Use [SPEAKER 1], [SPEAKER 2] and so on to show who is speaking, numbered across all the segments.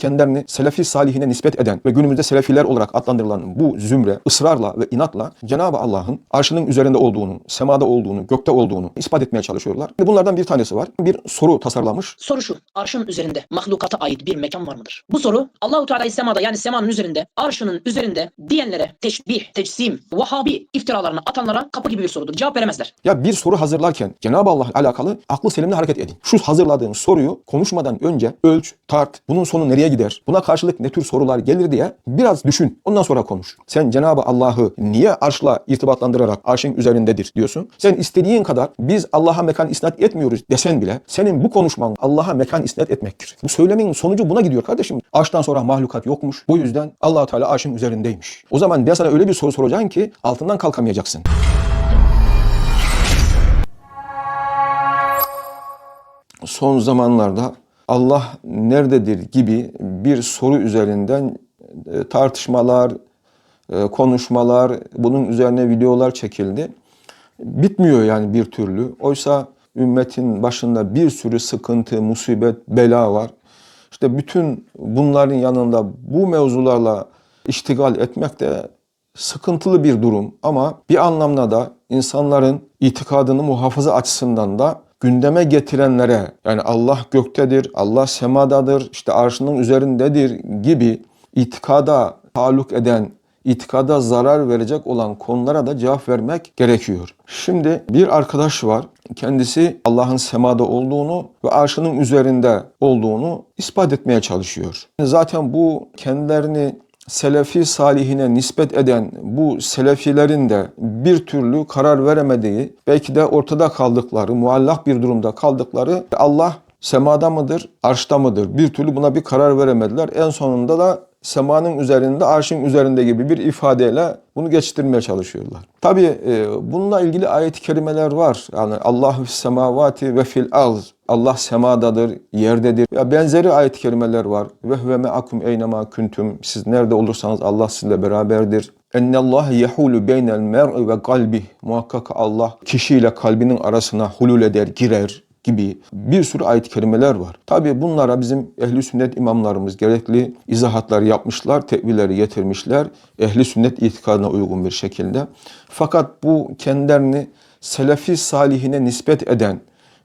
[SPEAKER 1] kendilerini Selefi salihine nispet eden ve günümüzde Selefiler olarak adlandırılan bu zümre ısrarla ve inatla Cenab-ı Allah'ın arşının üzerinde olduğunu, semada olduğunu, gökte olduğunu ispat etmeye çalışıyorlar. Bunlardan bir tanesi var. Bir soru tasarlamış.
[SPEAKER 2] Soru şu. Arşın üzerinde mahlukata ait bir mekan var mıdır? Bu soru Allahu Teala semada yani semanın üzerinde, arşının üzerinde diyenlere teşbih, teçsim, vahabi iftiralarını atanlara kapı gibi bir sorudur. Cevap veremezler.
[SPEAKER 1] Ya bir soru hazırlarken Cenab-ı Allah alakalı aklı selimle hareket edin. Şu hazırladığın soruyu konuşmadan önce ölç, tart, bunun sonu nereye gider, buna karşılık ne tür sorular gelir diye biraz düşün. Ondan sonra konuş. Sen Cenab-ı Allah'ı niye arşla irtibatlandırarak arşın üzerindedir diyorsun. Sen istediğin kadar biz Allah'a mekan isnat etmiyoruz desen bile senin bu konuşman Allah'a mekan isnat etmektir. Bu söylemin sonucu buna gidiyor kardeşim. Arştan sonra mahlukat yokmuş. Bu yüzden allah Teala arşın üzerindeymiş. O zaman ben sana öyle bir soru soracağım ki altından kalkamayacaksın. son zamanlarda Allah nerededir gibi bir soru üzerinden e, tartışmalar, e, konuşmalar, bunun üzerine videolar çekildi. Bitmiyor yani bir türlü. Oysa ümmetin başında bir sürü sıkıntı, musibet, bela var. İşte bütün bunların yanında bu mevzularla iştigal etmek de sıkıntılı bir durum ama bir anlamda da insanların itikadını muhafaza açısından da gündeme getirenlere yani Allah göktedir, Allah semadadır, işte arşının üzerindedir gibi itikada taluk eden, itikada zarar verecek olan konulara da cevap vermek gerekiyor. Şimdi bir arkadaş var. Kendisi Allah'ın semada olduğunu ve arşının üzerinde olduğunu ispat etmeye çalışıyor. Zaten bu kendilerini Selefi salihine nispet eden bu selefilerin de bir türlü karar veremediği, belki de ortada kaldıkları, muallak bir durumda kaldıkları Allah semada mıdır, arşta mıdır? Bir türlü buna bir karar veremediler. En sonunda da semanın üzerinde, arşın üzerinde gibi bir ifadeyle bunu geçiştirmeye çalışıyorlar. Tabi e, bununla ilgili ayet-i kerimeler var. Yani Allah semavati ve fil arz. Allah semadadır, yerdedir. Ya benzeri ayet-i kerimeler var. Ve huve me'akum eynema kuntum. Siz nerede olursanız Allah sizinle beraberdir. Ennallâhe yehulu beynel mer'i ve kalbih. Muhakkak Allah kişiyle kalbinin arasına hulul eder, girer gibi bir sürü ayet-i kerimeler var. Tabi bunlara bizim ehli sünnet imamlarımız gerekli izahatlar yapmışlar, tevilleri getirmişler. Ehli sünnet itikadına uygun bir şekilde. Fakat bu kendilerini selefi salihine nispet eden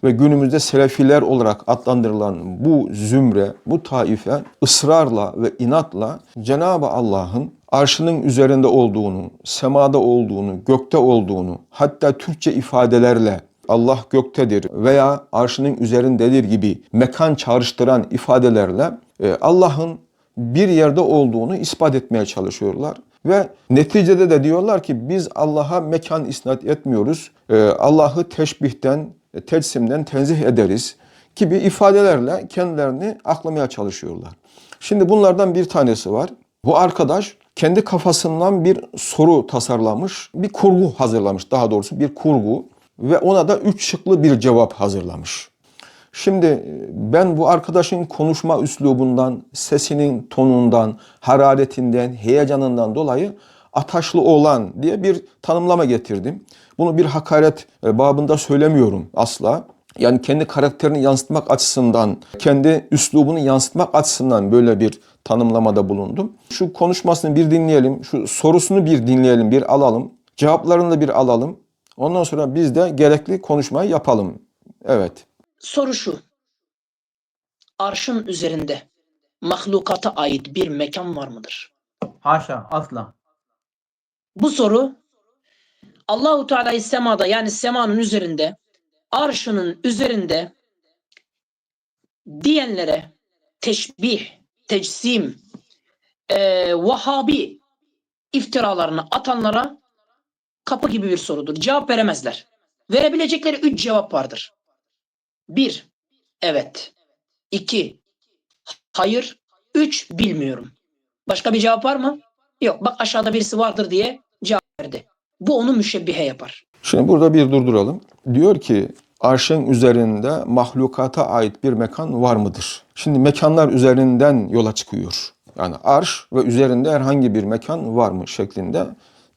[SPEAKER 1] ve günümüzde selefiler olarak adlandırılan bu zümre, bu taife ısrarla ve inatla Cenab-ı Allah'ın arşının üzerinde olduğunu, semada olduğunu, gökte olduğunu, hatta Türkçe ifadelerle Allah göktedir veya arşının üzerindedir gibi mekan çağrıştıran ifadelerle e, Allah'ın bir yerde olduğunu ispat etmeye çalışıyorlar. Ve neticede de diyorlar ki biz Allah'a mekan isnat etmiyoruz. E, Allah'ı teşbihten, tecsimden tenzih ederiz gibi ifadelerle kendilerini aklamaya çalışıyorlar. Şimdi bunlardan bir tanesi var. Bu arkadaş kendi kafasından bir soru tasarlamış, bir kurgu hazırlamış daha doğrusu bir kurgu ve ona da üç şıklı bir cevap hazırlamış. Şimdi ben bu arkadaşın konuşma üslubundan, sesinin tonundan, hararetinden, heyecanından dolayı ataşlı olan diye bir tanımlama getirdim. Bunu bir hakaret e, babında söylemiyorum asla. Yani kendi karakterini yansıtmak açısından, kendi üslubunu yansıtmak açısından böyle bir tanımlamada bulundum. Şu konuşmasını bir dinleyelim, şu sorusunu bir dinleyelim, bir alalım. Cevaplarını da bir alalım. Ondan sonra biz de gerekli konuşmayı yapalım. Evet.
[SPEAKER 2] Soru şu. Arşın üzerinde mahlukata ait bir mekan var mıdır?
[SPEAKER 3] Haşa asla.
[SPEAKER 2] Bu soru Allahu Teala semada yani semanın üzerinde arşının üzerinde diyenlere teşbih, tecsim, eee vahabi iftiralarını atanlara kapı gibi bir sorudur. Cevap veremezler. Verebilecekleri üç cevap vardır. Bir, evet. İki, hayır. Üç, bilmiyorum. Başka bir cevap var mı? Yok. Bak aşağıda birisi vardır diye cevap verdi. Bu onu müşebbihe yapar.
[SPEAKER 1] Şimdi burada bir durduralım. Diyor ki arşın üzerinde mahlukata ait bir mekan var mıdır? Şimdi mekanlar üzerinden yola çıkıyor. Yani arş ve üzerinde herhangi bir mekan var mı şeklinde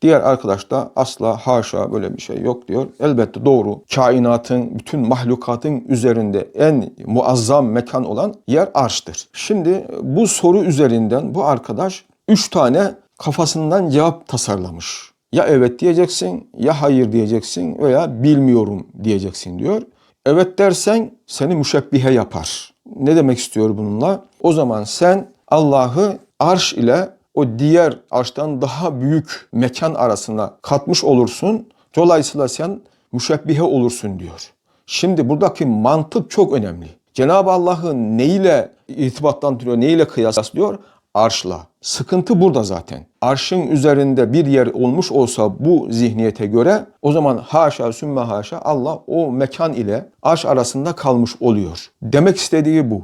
[SPEAKER 1] Diğer arkadaş da asla haşa böyle bir şey yok diyor. Elbette doğru. Kainatın, bütün mahlukatın üzerinde en muazzam mekan olan yer arştır. Şimdi bu soru üzerinden bu arkadaş üç tane kafasından cevap tasarlamış. Ya evet diyeceksin, ya hayır diyeceksin veya bilmiyorum diyeceksin diyor. Evet dersen seni müşebbihe yapar. Ne demek istiyor bununla? O zaman sen Allah'ı arş ile o diğer arştan daha büyük mekan arasına katmış olursun. Dolayısıyla sen müşebbihe olursun diyor. Şimdi buradaki mantık çok önemli. Cenab-ı Allah'ı neyle irtibatlandırıyor, neyle kıyaslıyor? Arşla. Sıkıntı burada zaten. Arşın üzerinde bir yer olmuş olsa bu zihniyete göre o zaman haşa sümme haşa Allah o mekan ile arş arasında kalmış oluyor. Demek istediği bu.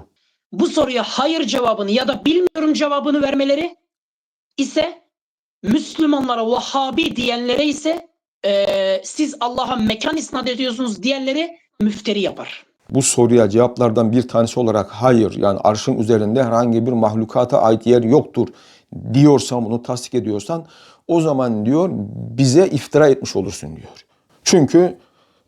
[SPEAKER 2] Bu soruya hayır cevabını ya da bilmiyorum cevabını vermeleri ise Müslümanlara Vahhabi diyenlere ise eee, siz Allah'a mekan isnat ediyorsunuz diyenleri müfteri yapar.
[SPEAKER 1] Bu soruya cevaplardan bir tanesi olarak hayır yani arşın üzerinde herhangi bir mahlukata ait yer yoktur diyorsan bunu tasdik ediyorsan o zaman diyor bize iftira etmiş olursun diyor. Çünkü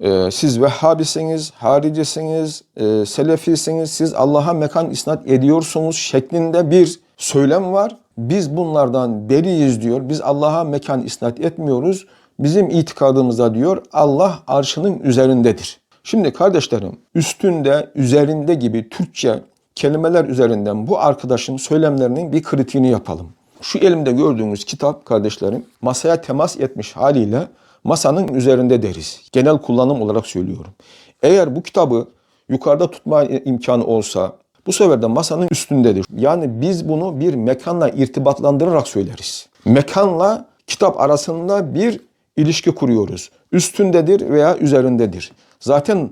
[SPEAKER 1] e, siz Vehhabisiniz, haricisiniz, e, Selefisiniz, siz Allah'a mekan isnat ediyorsunuz şeklinde bir söylem var. Biz bunlardan beriyiz diyor. Biz Allah'a mekan isnat etmiyoruz. Bizim itikadımızda diyor Allah arşının üzerindedir. Şimdi kardeşlerim üstünde, üzerinde gibi Türkçe kelimeler üzerinden bu arkadaşın söylemlerinin bir kritiğini yapalım. Şu elimde gördüğünüz kitap kardeşlerim masaya temas etmiş haliyle masanın üzerinde deriz. Genel kullanım olarak söylüyorum. Eğer bu kitabı yukarıda tutma imkanı olsa bu sefer de masanın üstündedir. Yani biz bunu bir mekanla irtibatlandırarak söyleriz. Mekanla kitap arasında bir ilişki kuruyoruz. Üstündedir veya üzerindedir. Zaten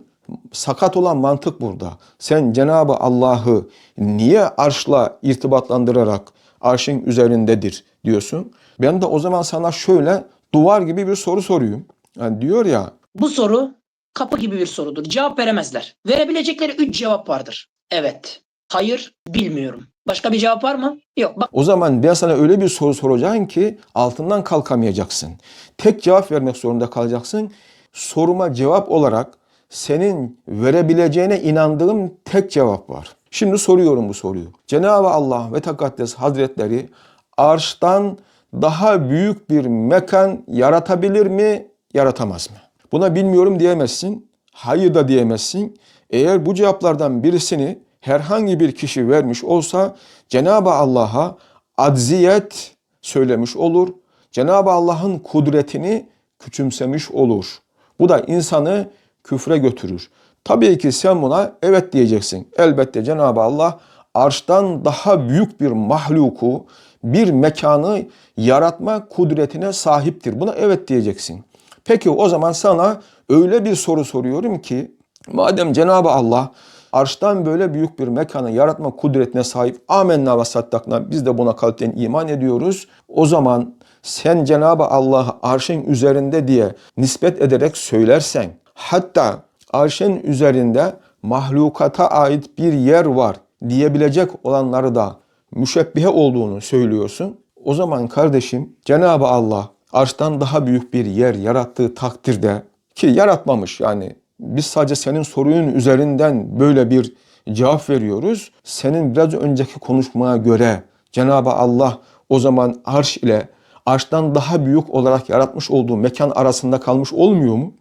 [SPEAKER 1] sakat olan mantık burada. Sen Cenab-ı Allah'ı niye arşla irtibatlandırarak arşın üzerindedir diyorsun. Ben de o zaman sana şöyle duvar gibi bir soru soruyum. Yani diyor ya
[SPEAKER 2] Bu soru kapı gibi bir sorudur. Cevap veremezler. Verebilecekleri üç cevap vardır. Evet, hayır, bilmiyorum. Başka bir cevap var mı? Yok. Bak
[SPEAKER 1] o zaman ben sana öyle bir soru soracağım ki altından kalkamayacaksın. Tek cevap vermek zorunda kalacaksın. Soruma cevap olarak senin verebileceğine inandığım tek cevap var. Şimdi soruyorum bu soruyu. Cenab-ı Allah ve Tekaddes Hazretleri arştan daha büyük bir mekan yaratabilir mi, yaratamaz mı? Buna bilmiyorum diyemezsin, hayır da diyemezsin. Eğer bu cevaplardan birisini herhangi bir kişi vermiş olsa Cenab-ı Allah'a acziyet söylemiş olur. Cenab-ı Allah'ın kudretini küçümsemiş olur. Bu da insanı küfre götürür. Tabii ki sen buna evet diyeceksin. Elbette Cenab-ı Allah arştan daha büyük bir mahluku, bir mekanı yaratma kudretine sahiptir. Buna evet diyeceksin. Peki o zaman sana öyle bir soru soruyorum ki madem Cenab-ı Allah arştan böyle büyük bir mekanı yaratma kudretine sahip amenna ve saddakna biz de buna kalpten iman ediyoruz. O zaman sen Cenab-ı Allah'ı arşın üzerinde diye nispet ederek söylersen hatta arşın üzerinde mahlukata ait bir yer var diyebilecek olanları da müşebbihe olduğunu söylüyorsun. O zaman kardeşim Cenab-ı Allah arştan daha büyük bir yer yarattığı takdirde ki yaratmamış yani biz sadece senin sorunun üzerinden böyle bir cevap veriyoruz. Senin biraz önceki konuşmaya göre Cenab-ı Allah o zaman arş ile arştan daha büyük olarak yaratmış olduğu mekan arasında kalmış olmuyor mu?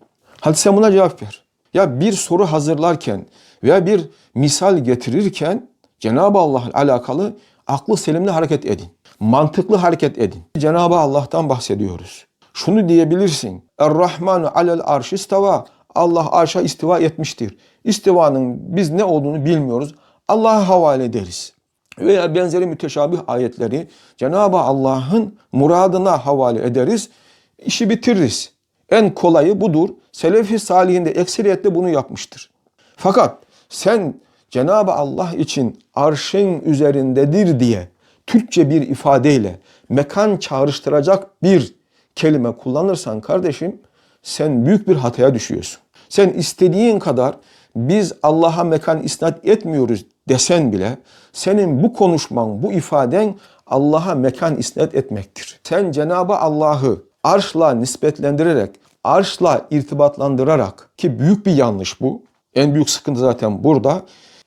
[SPEAKER 1] Hadi sen buna cevap ver. Ya bir soru hazırlarken veya bir misal getirirken Cenab-ı Allah alakalı aklı selimle hareket edin. Mantıklı hareket edin. Cenab-ı Allah'tan bahsediyoruz. Şunu diyebilirsin. Er-Rahmanu alel arş istava. Allah arşa istiva etmiştir. İstivanın biz ne olduğunu bilmiyoruz. Allah'a havale ederiz. Veya benzeri müteşabih ayetleri Cenab-ı Allah'ın muradına havale ederiz. İşi bitiririz. En kolayı budur. Selefi salihinde ekseriyetle bunu yapmıştır. Fakat sen Cenab-ı Allah için arşın üzerindedir diye Türkçe bir ifadeyle mekan çağrıştıracak bir kelime kullanırsan kardeşim sen büyük bir hataya düşüyorsun. Sen istediğin kadar biz Allah'a mekan isnat etmiyoruz desen bile senin bu konuşman, bu ifaden Allah'a mekan isnat etmektir. Sen Cenab-ı Allah'ı arşla nispetlendirerek, arşla irtibatlandırarak ki büyük bir yanlış bu. En büyük sıkıntı zaten burada.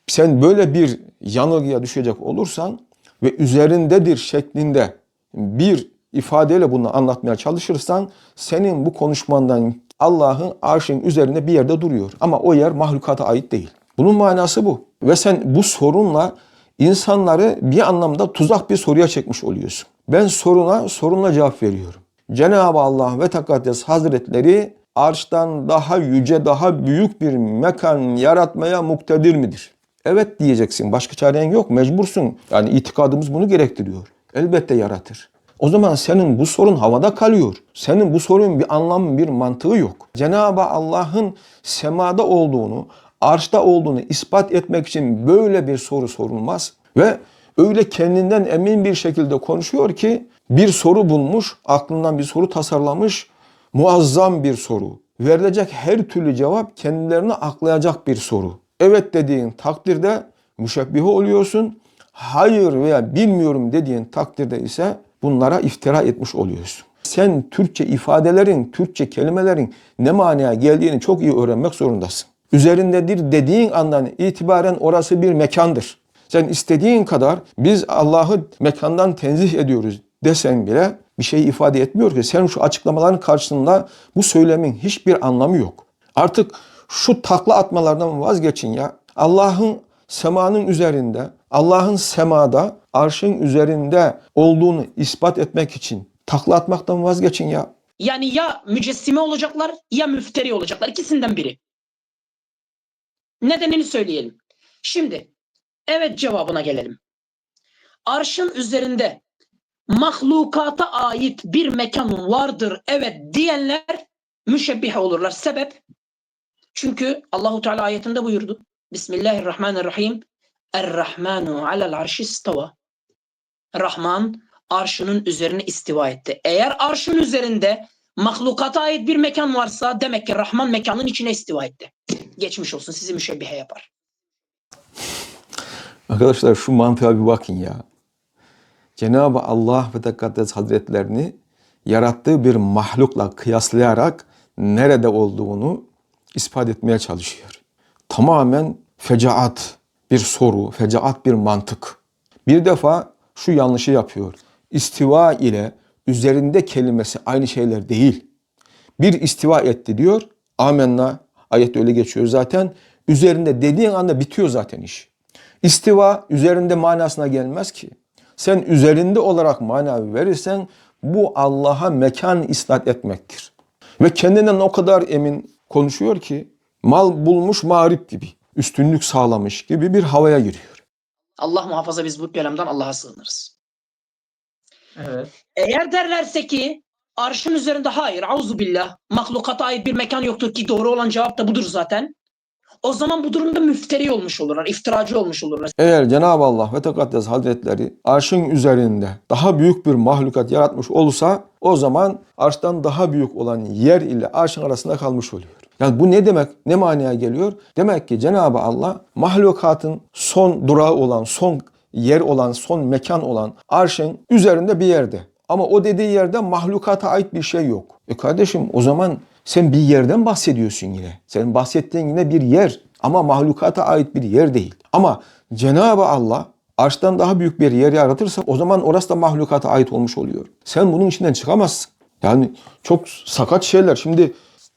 [SPEAKER 1] Sen böyle bir yanılgıya düşecek olursan ve üzerindedir şeklinde bir ifadeyle bunu anlatmaya çalışırsan senin bu konuşmandan Allah'ın arşın üzerinde bir yerde duruyor. Ama o yer mahlukata ait değil. Bunun manası bu. Ve sen bu sorunla insanları bir anlamda tuzak bir soruya çekmiş oluyorsun. Ben soruna sorunla cevap veriyorum. Cenab-ı Allah ve Tekaddes Hazretleri arştan daha yüce, daha büyük bir mekan yaratmaya muktedir midir? Evet diyeceksin. Başka çaren yok. Mecbursun. Yani itikadımız bunu gerektiriyor. Elbette yaratır. O zaman senin bu sorun havada kalıyor. Senin bu sorunun bir anlamı, bir mantığı yok. Cenab-ı Allah'ın semada olduğunu, arşta olduğunu ispat etmek için böyle bir soru sorulmaz. Ve öyle kendinden emin bir şekilde konuşuyor ki bir soru bulmuş, aklından bir soru tasarlamış, muazzam bir soru. Verilecek her türlü cevap kendilerini aklayacak bir soru. Evet dediğin takdirde müşebbihe oluyorsun. Hayır veya bilmiyorum dediğin takdirde ise bunlara iftira etmiş oluyorsun. Sen Türkçe ifadelerin, Türkçe kelimelerin ne manaya geldiğini çok iyi öğrenmek zorundasın. Üzerindedir dediğin andan itibaren orası bir mekandır. Sen istediğin kadar biz Allah'ı mekandan tenzih ediyoruz desen bile bir şey ifade etmiyor ki. Sen şu açıklamaların karşısında bu söylemin hiçbir anlamı yok. Artık şu takla atmalardan vazgeçin ya. Allah'ın semanın üzerinde, Allah'ın semada, arşın üzerinde olduğunu ispat etmek için takla atmaktan vazgeçin ya.
[SPEAKER 2] Yani ya mücessime olacaklar ya müfteri olacaklar. İkisinden biri. Nedenini söyleyelim. Şimdi evet cevabına gelelim. Arşın üzerinde mahlukata ait bir mekan vardır evet diyenler müşebbihe olurlar. Sebep? Çünkü Allahu Teala ayetinde buyurdu. Bismillahirrahmanirrahim. Er-Rahmanu alel arşi istava. Rahman arşının üzerine istiva etti. Eğer arşın üzerinde mahlukata ait bir mekan varsa demek ki Rahman mekanın içine istiva etti. Geçmiş olsun sizi müşebbihe yapar.
[SPEAKER 1] Arkadaşlar şu mantığa bir bakın ya. Cenab-ı Allah ve Tekaddes Hazretlerini yarattığı bir mahlukla kıyaslayarak nerede olduğunu ispat etmeye çalışıyor. Tamamen fecaat bir soru, fecaat bir mantık. Bir defa şu yanlışı yapıyor. İstiva ile üzerinde kelimesi aynı şeyler değil. Bir istiva etti diyor. Amenna ayette öyle geçiyor zaten. Üzerinde dediğin anda bitiyor zaten iş. İstiva üzerinde manasına gelmez ki. Sen üzerinde olarak mana verirsen bu Allah'a mekan isnat etmektir. Ve kendinden o kadar emin konuşuyor ki mal bulmuş mağrip gibi, üstünlük sağlamış gibi bir havaya giriyor.
[SPEAKER 2] Allah muhafaza biz bu kelamdan Allah'a sığınırız.
[SPEAKER 3] Evet.
[SPEAKER 2] Eğer derlerse ki arşın üzerinde hayır auzu billah mahlukata ait bir mekan yoktur ki doğru olan cevap da budur zaten. O zaman bu durumda müfteri olmuş olurlar, iftiracı olmuş olurlar.
[SPEAKER 1] Eğer Cenab-ı Allah ve Tekaddes Hazretleri arşın üzerinde daha büyük bir mahlukat yaratmış olsa o zaman arştan daha büyük olan yer ile arşın arasında kalmış oluyor. Yani bu ne demek? Ne manaya geliyor? Demek ki Cenab-ı Allah mahlukatın son durağı olan, son yer olan, son mekan olan arşın üzerinde bir yerde. Ama o dediği yerde mahlukata ait bir şey yok. E kardeşim o zaman sen bir yerden bahsediyorsun yine. Senin bahsettiğin yine bir yer ama mahlukata ait bir yer değil. Ama Cenab-ı Allah arştan daha büyük bir yer yaratırsa o zaman orası da mahlukata ait olmuş oluyor. Sen bunun içinden çıkamazsın. Yani çok sakat şeyler. Şimdi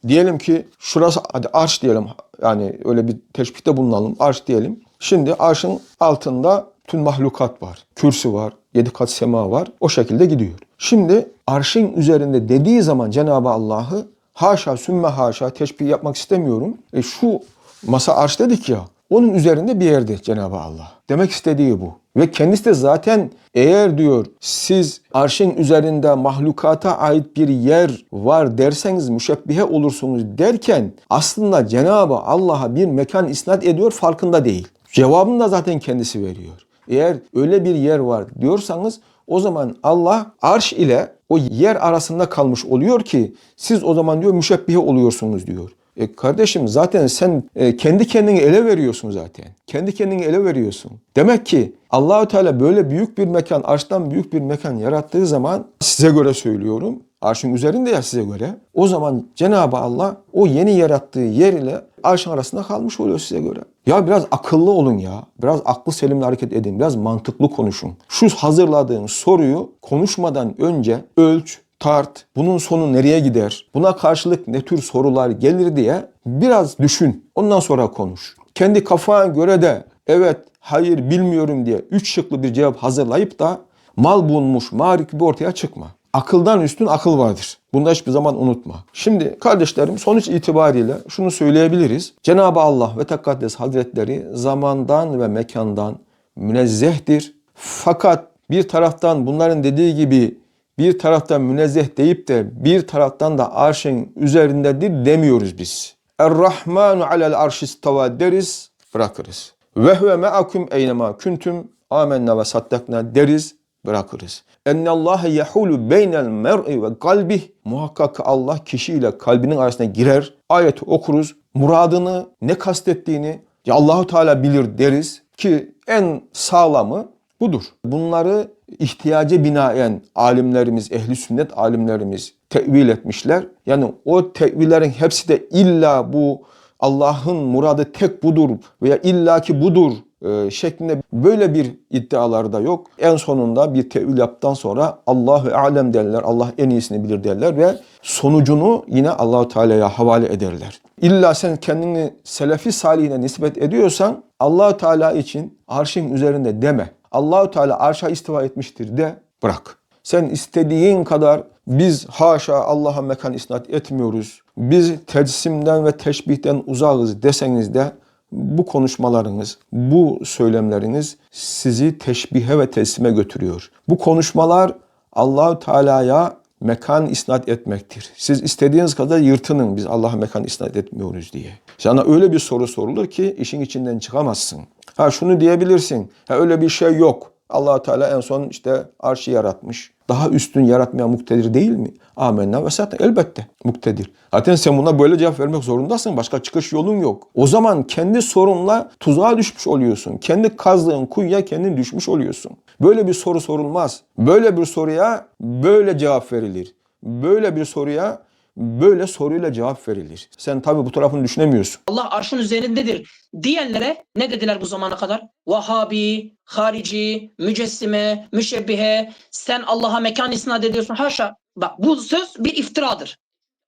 [SPEAKER 1] diyelim ki şurası hadi arş diyelim. Yani öyle bir teşbihte bulunalım. Arş diyelim. Şimdi arşın altında tüm mahlukat var. Kürsü var, yedi kat sema var. O şekilde gidiyor. Şimdi arşın üzerinde dediği zaman Cenab-ı Allah'ı haşa sümme haşa teşbih yapmak istemiyorum. E şu masa arş dedik ya onun üzerinde bir yerde Cenab-ı Allah. Demek istediği bu. Ve kendisi de zaten eğer diyor siz arşın üzerinde mahlukata ait bir yer var derseniz müşebbihe olursunuz derken aslında Cenab-ı Allah'a bir mekan isnat ediyor farkında değil. Cevabını da zaten kendisi veriyor. Eğer öyle bir yer var diyorsanız o zaman Allah arş ile o yer arasında kalmış oluyor ki siz o zaman diyor müşebbihe oluyorsunuz diyor. E kardeşim zaten sen e, kendi kendini ele veriyorsun zaten. Kendi kendini ele veriyorsun. Demek ki Allahü Teala böyle büyük bir mekan, arştan büyük bir mekan yarattığı zaman size göre söylüyorum. Arşın üzerinde ya size göre. O zaman Cenab-ı Allah o yeni yarattığı yer ile arşın arasında kalmış oluyor size göre. Ya biraz akıllı olun ya. Biraz aklı selimle hareket edin. Biraz mantıklı konuşun. Şu hazırladığın soruyu konuşmadan önce ölç, tart, bunun sonu nereye gider, buna karşılık ne tür sorular gelir diye biraz düşün. Ondan sonra konuş. Kendi kafana göre de evet, hayır, bilmiyorum diye üç şıklı bir cevap hazırlayıp da mal bulmuş mağrik gibi ortaya çıkma. Akıldan üstün akıl vardır. Bunu da hiçbir zaman unutma. Şimdi kardeşlerim sonuç itibariyle şunu söyleyebiliriz. Cenab-ı Allah ve Tekaddes Hazretleri zamandan ve mekandan münezzehtir. Fakat bir taraftan bunların dediği gibi bir taraftan münezzeh deyip de bir taraftan da arşın üzerindedir demiyoruz biz. Er-Rahmanu alel arşistava deriz, bırakırız. Ve huve me'akum eynema kuntum amenna ve saddakna deriz, bırakırız. Ennallâhe yehulu beynel mer'i ve kalbih. Muhakkak Allah kişiyle kalbinin arasına girer. Ayeti okuruz. Muradını, ne kastettiğini ya Allahu Teala bilir deriz ki en sağlamı budur. Bunları ihtiyaca binaen alimlerimiz, ehli sünnet alimlerimiz tevil etmişler. Yani o tevillerin hepsi de illa bu Allah'ın muradı tek budur veya illaki budur e, şeklinde böyle bir iddiaları da yok. En sonunda bir tevil yaptıktan sonra Allahu alem derler. Allah en iyisini bilir derler ve sonucunu yine Allahu Teala'ya havale ederler. İlla sen kendini selefi salihine nispet ediyorsan Allahu Teala için arşın üzerinde deme. Allahu Teala arşa istiva etmiştir de bırak. Sen istediğin kadar biz haşa Allah'a mekan isnat etmiyoruz. Biz tecsimden ve teşbihten uzağız deseniz de bu konuşmalarınız, bu söylemleriniz sizi teşbihe ve teslime götürüyor. Bu konuşmalar Allahu Teala'ya mekan isnat etmektir. Siz istediğiniz kadar yırtının biz Allah'a mekan isnat etmiyoruz diye. Sana öyle bir soru sorulur ki işin içinden çıkamazsın. Ha şunu diyebilirsin. Ha öyle bir şey yok. allah Teala en son işte arşı yaratmış. Daha üstün yaratmaya muktedir değil mi? Amenna ve zaten elbette muktedir. Zaten sen buna böyle cevap vermek zorundasın. Başka çıkış yolun yok. O zaman kendi sorunla tuzağa düşmüş oluyorsun. Kendi kazdığın kuyuya kendin düşmüş oluyorsun. Böyle bir soru sorulmaz. Böyle bir soruya böyle cevap verilir. Böyle bir soruya böyle soruyla cevap verilir. Sen tabii bu tarafını düşünemiyorsun.
[SPEAKER 2] Allah arşın üzerindedir diyenlere ne dediler bu zamana kadar? Vahabi, harici, mücessime, müşebbihe, sen Allah'a mekan isnat ediyorsun. Haşa. Bak bu söz bir iftiradır.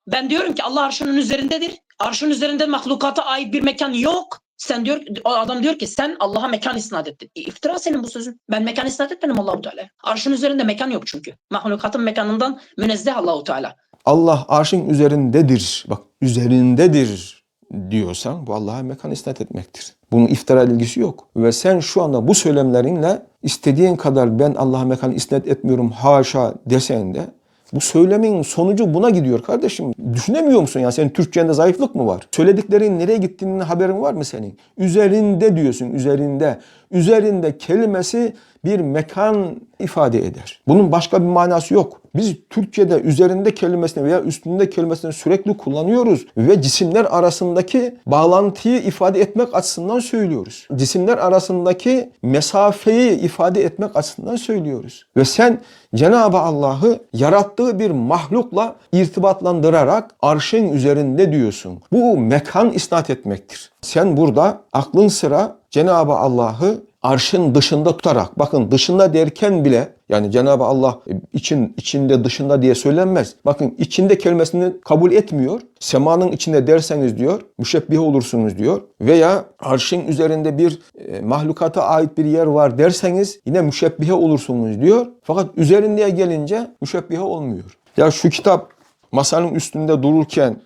[SPEAKER 2] Ben diyorum ki Allah arşının üzerindedir. Arşın üzerinde mahlukata ait bir mekan yok. Sen diyor o adam diyor ki sen Allah'a mekan isnat ettin. E, İftira senin bu sözün. Ben mekan isnat etmedim Allahu Teala. Arşın üzerinde mekan yok çünkü. Mahlukatın mekanından münezzeh Allahu Teala.
[SPEAKER 1] Allah arşın üzerindedir. Bak üzerindedir diyorsan bu Allah'a mekan isnat etmektir. Bunun iftira ilgisi yok. Ve sen şu anda bu söylemlerinle istediğin kadar ben Allah'a mekan isnat etmiyorum haşa desen de bu söylemin sonucu buna gidiyor kardeşim. Düşünemiyor musun ya? Senin Türkçende zayıflık mı var? Söylediklerin nereye gittiğinin haberin var mı senin? Üzerinde diyorsun, üzerinde. Üzerinde kelimesi bir mekan ifade eder. Bunun başka bir manası yok. Biz Türkçe'de üzerinde kelimesini veya üstünde kelimesini sürekli kullanıyoruz ve cisimler arasındaki bağlantıyı ifade etmek açısından söylüyoruz. Cisimler arasındaki mesafeyi ifade etmek açısından söylüyoruz. Ve sen Cenab-ı Allah'ı yarattığı bir mahlukla irtibatlandırarak arşın üzerinde diyorsun. Bu mekan isnat etmektir. Sen burada aklın sıra Cenab-ı Allah'ı arşın dışında tutarak bakın dışında derken bile yani Cenab-ı Allah için içinde dışında diye söylenmez. Bakın içinde kelimesini kabul etmiyor. Semanın içinde derseniz diyor müşebbih olursunuz diyor. Veya arşın üzerinde bir e, mahlukata ait bir yer var derseniz yine müşebbihe olursunuz diyor. Fakat üzerindeye gelince müşebbihe olmuyor. Ya şu kitap masanın üstünde dururken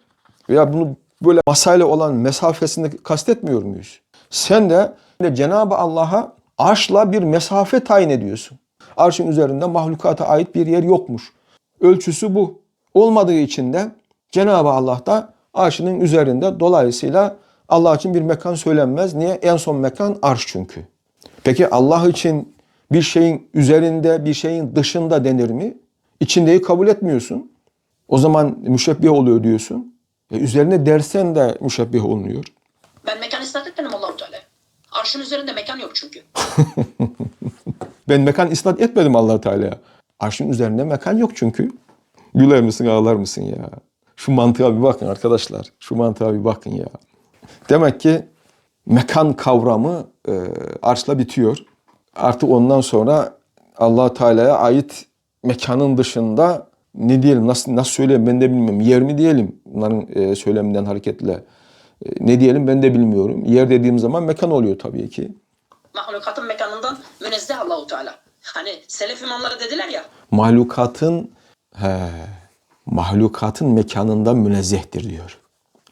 [SPEAKER 1] veya bunu böyle masayla olan mesafesini kastetmiyor muyuz? Sen de Cenab-ı Allah'a arşla bir mesafe tayin ediyorsun. Arşın üzerinde mahlukata ait bir yer yokmuş. Ölçüsü bu. Olmadığı için de Cenab-ı Allah da arşının üzerinde dolayısıyla Allah için bir mekan söylenmez. Niye? En son mekan arş çünkü. Peki Allah için bir şeyin üzerinde, bir şeyin dışında denir mi? İçindeyi kabul etmiyorsun. O zaman müşebbih oluyor diyorsun. E üzerine dersen de müşebbih olunuyor.
[SPEAKER 2] Ben mekan isnat etmedim Allahu Teala. Arşın üzerinde mekan yok çünkü.
[SPEAKER 1] Ben mekan isnat etmedim allah Teala'ya. Arşın üzerinde mekan yok çünkü. Güler misin ağlar mısın ya? Şu mantığa bir bakın arkadaşlar. Şu mantığa bir bakın ya. Demek ki mekan kavramı e, arşla bitiyor. Artık ondan sonra allah Teala'ya ait mekanın dışında ne diyelim, nasıl, nasıl söyleyeyim ben de bilmiyorum. Yer mi diyelim bunların e, söyleminden hareketle. Ne diyelim ben de bilmiyorum. Yer dediğim zaman mekan oluyor tabii ki.
[SPEAKER 2] Mahlukatın mekanından münezzeh Allahu Teala. Hani selef imamları dediler ya.
[SPEAKER 1] mahlukatın he, mahlukatın mekanından münezzehtir diyor.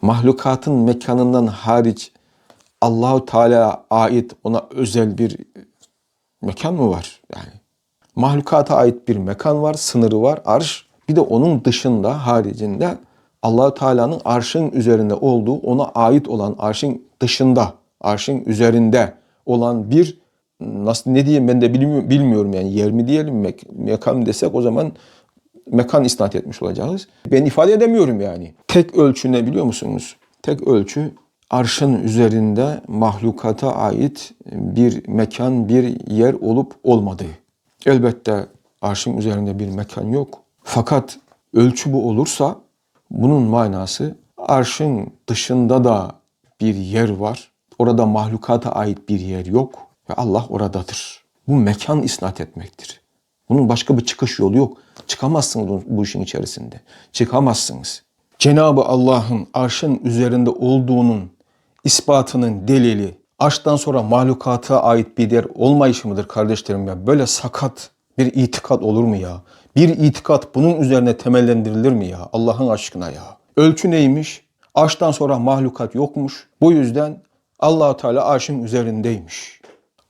[SPEAKER 1] Mahlukatın mekanından hariç Allahu Teala'ya ait ona özel bir mekan mı var? Yani mahlukata ait bir mekan var, sınırı var, arş. Bir de onun dışında, haricinde Allahu Teala'nın arşın üzerinde olduğu, ona ait olan arşın dışında, arşın üzerinde olan bir nasıl ne diyeyim ben de bilmiyorum, yani yer mi diyelim mek- mekan desek o zaman mekan isnat etmiş olacağız. Ben ifade edemiyorum yani. Tek ölçü ne biliyor musunuz? Tek ölçü arşın üzerinde mahlukata ait bir mekan, bir yer olup olmadığı. Elbette arşın üzerinde bir mekan yok. Fakat ölçü bu olursa bunun manası arşın dışında da bir yer var. Orada mahlukata ait bir yer yok ve Allah oradadır. Bu mekan isnat etmektir. Bunun başka bir çıkış yolu yok. Çıkamazsınız bu- işin içerisinde. Çıkamazsınız. Cenabı Allah'ın arşın üzerinde olduğunun ispatının delili arştan sonra mahlukata ait bir yer olmayışı mıdır kardeşlerim ya? Böyle sakat bir itikat olur mu ya? Bir itikat bunun üzerine temellendirilir mi ya? Allah'ın aşkına ya. Ölçü neymiş? Arştan sonra mahlukat yokmuş. Bu yüzden Allahu Teala arşın üzerindeymiş.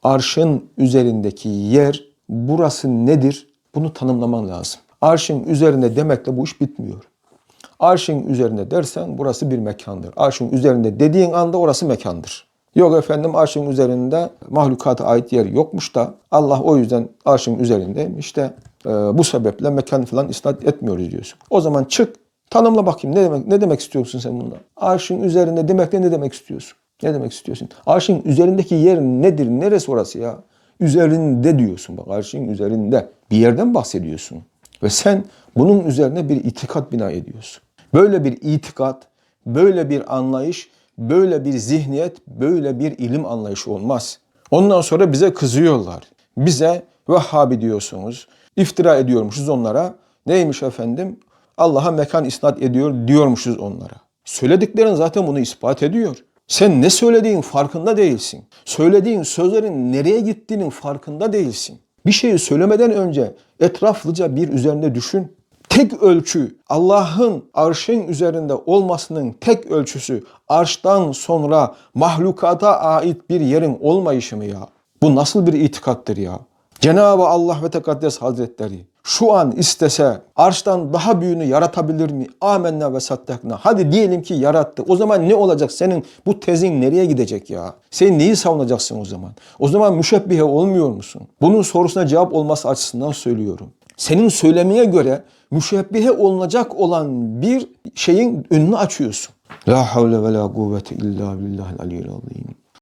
[SPEAKER 1] Arşın üzerindeki yer burası nedir? Bunu tanımlaman lazım. Arşın üzerinde demekle bu iş bitmiyor. Arşın üzerinde dersen burası bir mekandır. Arşın üzerinde dediğin anda orası mekandır. Yok efendim arşın üzerinde mahlukata ait yer yokmuş da Allah o yüzden arşın üzerindeymiş de e, bu sebeple mekan falan isnat etmiyoruz diyorsun. O zaman çık tanımla bakayım ne demek ne demek istiyorsun sen bundan? Arşın üzerinde demekle ne demek istiyorsun? Ne demek istiyorsun? Arşın üzerindeki yer nedir? Neresi orası ya? Üzerinde diyorsun bak arşın üzerinde. Bir yerden bahsediyorsun. Ve sen bunun üzerine bir itikat bina ediyorsun. Böyle bir itikat, böyle bir anlayış, böyle bir zihniyet, böyle bir ilim anlayışı olmaz. Ondan sonra bize kızıyorlar. Bize Vehhabi diyorsunuz. İftira ediyormuşuz onlara. Neymiş efendim? Allah'a mekan isnat ediyor diyormuşuz onlara. Söylediklerin zaten bunu ispat ediyor. Sen ne söylediğin farkında değilsin. Söylediğin sözlerin nereye gittiğinin farkında değilsin. Bir şeyi söylemeden önce etraflıca bir üzerinde düşün. Tek ölçü Allah'ın arşın üzerinde olmasının tek ölçüsü arştan sonra mahlukata ait bir yerin olmayışı mı ya? Bu nasıl bir itikattır ya? Cenab-ı Allah ve Tekaddes Hazretleri şu an istese arştan daha büyüğünü yaratabilir mi? Amenna ve sattakna. Hadi diyelim ki yarattı. O zaman ne olacak? Senin bu tezin nereye gidecek ya? Sen neyi savunacaksın o zaman? O zaman müşebbihe olmuyor musun? Bunun sorusuna cevap olması açısından söylüyorum. Senin söylemeye göre müşebbihe olunacak olan bir şeyin önünü açıyorsun. La havle ve la kuvvete illa billahil aliyyil azim.